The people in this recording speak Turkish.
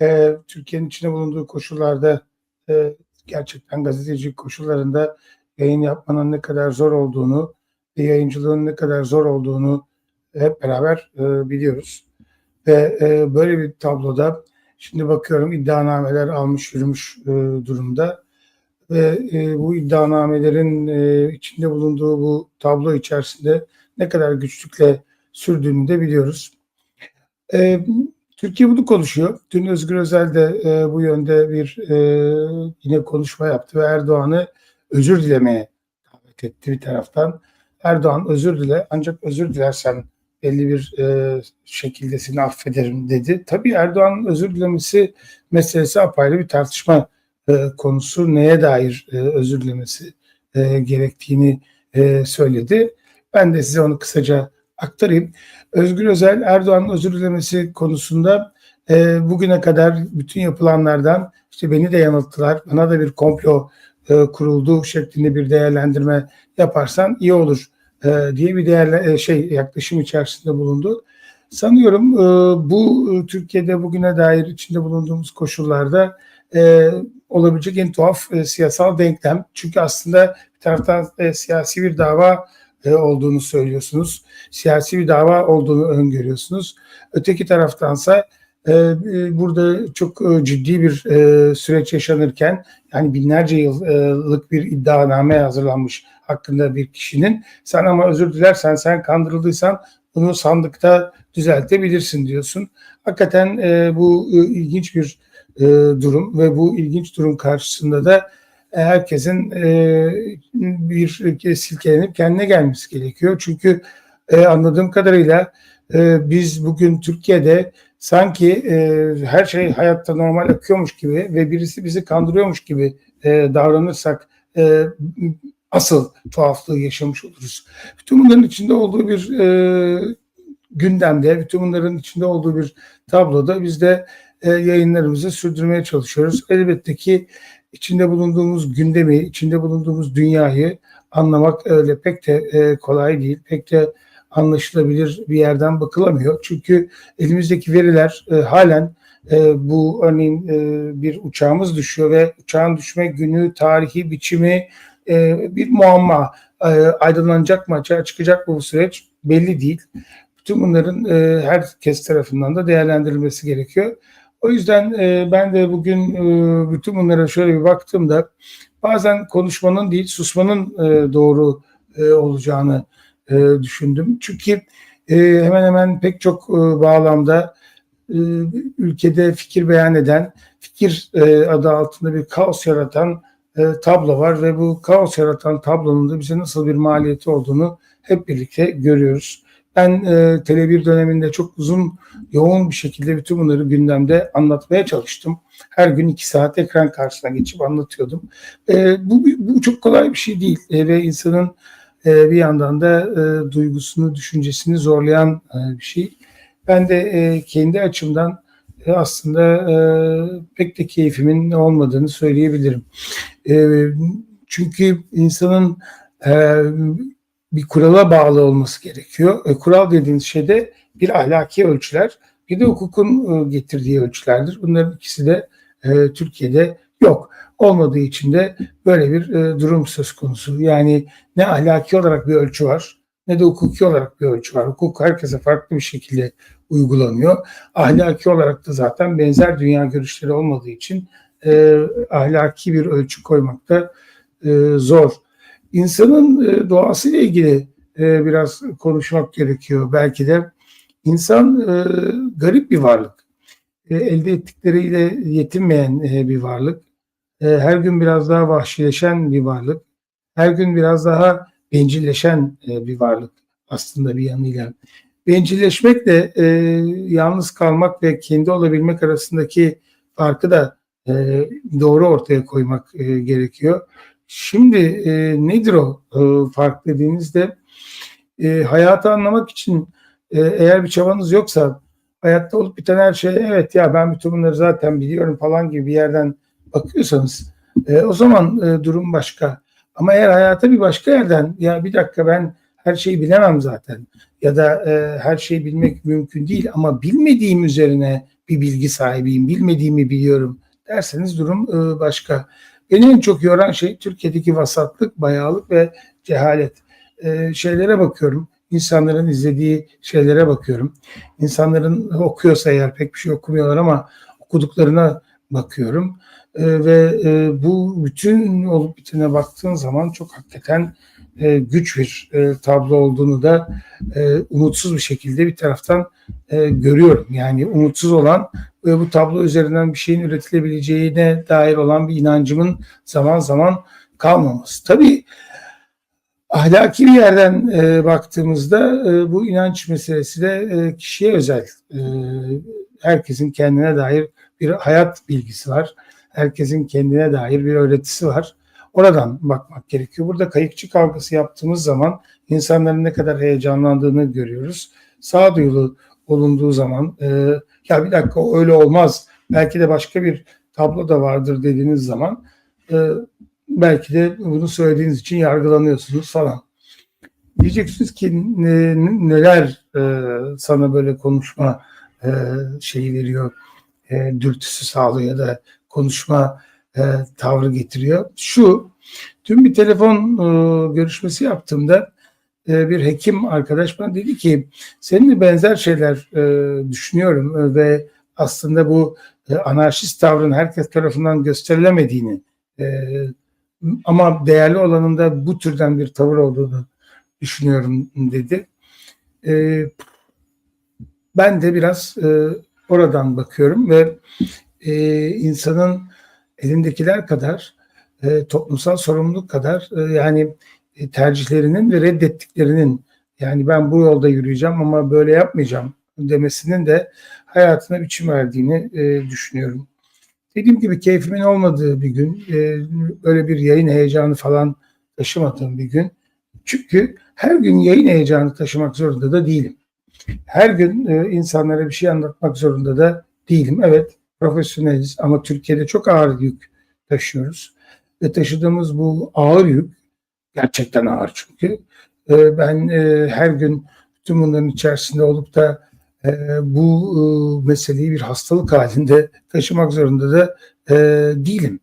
e, Türkiye'nin içinde bulunduğu koşullarda e, gerçekten gazetecilik koşullarında yayın yapmanın ne kadar zor olduğunu ve yayıncılığın ne kadar zor olduğunu hep beraber e, biliyoruz. Ve e, böyle bir tabloda şimdi bakıyorum iddianameler almış yürümüş e, durumda ve e, bu iddianamelerin e, içinde bulunduğu bu tablo içerisinde ne kadar güçlükle sürdüğünü de biliyoruz. E, Türkiye bunu konuşuyor. Dün Özgür Özel de e, bu yönde bir e, yine konuşma yaptı ve Erdoğan'ı özür dilemeye davet etti bir taraftan. Erdoğan özür dile ancak özür dilersen belli bir e, şekilde seni affederim dedi. Tabii Erdoğan'ın özür dilemesi meselesi apayrı bir tartışma e, konusu. Neye dair e, özür dilemesi e, gerektiğini e, söyledi. Ben de size onu kısaca aktarayım. Özgür Özel Erdoğan'ın özür dilemesi konusunda e, bugüne kadar bütün yapılanlardan işte beni de yanılttılar, bana da bir komplo e, kuruldu şeklinde bir değerlendirme yaparsan iyi olur e, diye bir değerle, e, şey yaklaşım içerisinde bulundu. Sanıyorum e, bu e, Türkiye'de bugüne dair içinde bulunduğumuz koşullarda e, olabilecek en tuhaf e, siyasal denklem. Çünkü aslında bir taraftan e, siyasi bir dava olduğunu söylüyorsunuz. Siyasi bir dava olduğunu öngörüyorsunuz. Öteki taraftansa e, e, burada çok e, ciddi bir süreç yaşanırken yani binlerce yıllık bir iddianame hazırlanmış hakkında bir kişinin sen ama özür dilersen sen kandırıldıysan bunu sandıkta düzeltebilirsin diyorsun. Hakikaten bu ilginç bir durum ve bu ilginç durum karşısında da herkesin e, bir silkelenip kendine gelmesi gerekiyor. Çünkü e, anladığım kadarıyla e, biz bugün Türkiye'de sanki e, her şey hayatta normal akıyormuş gibi ve birisi bizi kandırıyormuş gibi e, davranırsak e, asıl tuhaflığı yaşamış oluruz. Bütün bunların içinde olduğu bir e, gündemde, bütün bunların içinde olduğu bir tabloda biz de e, yayınlarımızı sürdürmeye çalışıyoruz. Elbette ki içinde bulunduğumuz gündemi, içinde bulunduğumuz dünyayı anlamak öyle pek de e, kolay değil. Pek de anlaşılabilir bir yerden bakılamıyor. Çünkü elimizdeki veriler e, halen e, bu örneğin e, bir uçağımız düşüyor ve uçağın düşme günü, tarihi, biçimi bir muamma. Aydınlanacak mı, açığa çıkacak mı bu süreç belli değil. Bütün bunların e, herkes tarafından da değerlendirilmesi gerekiyor. O yüzden e, ben de bugün e, bütün bunlara şöyle bir baktığımda bazen konuşmanın değil susmanın e, doğru e, olacağını e, düşündüm. Çünkü e, hemen hemen pek çok e, bağlamda e, ülkede fikir beyan eden, fikir e, adı altında bir kaos yaratan e, tablo var ve bu kaos yaratan tablonun da bize nasıl bir maliyeti olduğunu hep birlikte görüyoruz. Ben e, Tele1 döneminde çok uzun, yoğun bir şekilde bütün bunları gündemde anlatmaya çalıştım. Her gün iki saat ekran karşısına geçip anlatıyordum. E, bu, bu çok kolay bir şey değil e, ve insanın e, bir yandan da e, duygusunu, düşüncesini zorlayan e, bir şey. Ben de e, kendi açımdan e, aslında e, pek de keyfimin olmadığını söyleyebilirim. E, çünkü insanın e, bir kurala bağlı olması gerekiyor. E, kural dediğiniz şey de bir ahlaki ölçüler, bir de hukukun e, getirdiği ölçülerdir. Bunların ikisi de e, Türkiye'de yok. Olmadığı için de böyle bir e, durum söz konusu. Yani ne ahlaki olarak bir ölçü var, ne de hukuki olarak bir ölçü var. Hukuk herkese farklı bir şekilde uygulanıyor. Ahlaki olarak da zaten benzer dünya görüşleri olmadığı için e, ahlaki bir ölçü koymak da e, zor insanın e, doğasıyla ilgili e, biraz konuşmak gerekiyor. Belki de insan e, garip bir varlık. Elde ettikleriyle yetinmeyen bir varlık. Her gün biraz daha vahşileşen bir varlık. Her gün biraz daha bencilleşen bir varlık aslında bir yanıyla. Bencilleşmekle yalnız kalmak ve kendi olabilmek arasındaki farkı da doğru ortaya koymak gerekiyor. Şimdi e, nedir o e, fark dediğinizde e, hayatı anlamak için e, eğer bir çabanız yoksa hayatta olup biten her şey evet ya ben bütün bunları zaten biliyorum falan gibi bir yerden bakıyorsanız e, o zaman e, durum başka. Ama eğer hayata bir başka yerden ya bir dakika ben her şeyi bilemem zaten ya da e, her şeyi bilmek mümkün değil ama bilmediğim üzerine bir bilgi sahibiyim, bilmediğimi biliyorum derseniz durum e, başka. Beni en çok yoran şey Türkiye'deki vasatlık, bayağılık ve cehalet. E, şeylere bakıyorum, insanların izlediği şeylere bakıyorum. İnsanların okuyorsa eğer pek bir şey okumuyorlar ama okuduklarına bakıyorum. E, ve e, bu bütün olup bitene baktığın zaman çok hakikaten e, güç bir e, tablo olduğunu da e, umutsuz bir şekilde bir taraftan e, görüyorum. Yani umutsuz olan ve bu tablo üzerinden bir şeyin üretilebileceğine dair olan bir inancımın zaman zaman kalmaması. Tabii ahlaki bir yerden e, baktığımızda e, bu inanç meselesi de e, kişiye özel. E, herkesin kendine dair bir hayat bilgisi var. Herkesin kendine dair bir öğretisi var. Oradan bakmak gerekiyor. Burada kayıkçı kavgası yaptığımız zaman insanların ne kadar heyecanlandığını görüyoruz. Sağduyulu olunduğu zaman e, ya bir dakika öyle olmaz. Belki de başka bir tablo da vardır dediğiniz zaman e, belki de bunu söylediğiniz için yargılanıyorsunuz falan. Diyeceksiniz ki ne, neler e, sana böyle konuşma e, şeyi veriyor, e, dürtüsü sağlıyor ya da konuşma e, tavrı getiriyor. Şu, dün bir telefon e, görüşmesi yaptığımda bir hekim arkadaş bana dedi ki seninle benzer şeyler e, düşünüyorum e, ve aslında bu e, anarşist tavrın herkes tarafından gösterilemediğini e, ama değerli olanın da bu türden bir tavır olduğunu düşünüyorum dedi. E, ben de biraz e, oradan bakıyorum ve e, insanın elindekiler kadar e, toplumsal sorumluluk kadar e, yani e, tercihlerinin ve reddettiklerinin yani ben bu yolda yürüyeceğim ama böyle yapmayacağım demesinin de hayatına biçim verdiğini e, düşünüyorum. Dediğim gibi keyfimin olmadığı bir gün, e, böyle bir yayın heyecanı falan taşımadığım bir gün. Çünkü her gün yayın heyecanı taşımak zorunda da değilim. Her gün e, insanlara bir şey anlatmak zorunda da değilim. Evet, profesyoneliz ama Türkiye'de çok ağır yük taşıyoruz. Ve taşıdığımız bu ağır yük gerçekten ağır çünkü. E, ben e, her gün bütün bunların içerisinde olup da e, bu e, meseleyi bir hastalık halinde taşımak zorunda da e, değilim.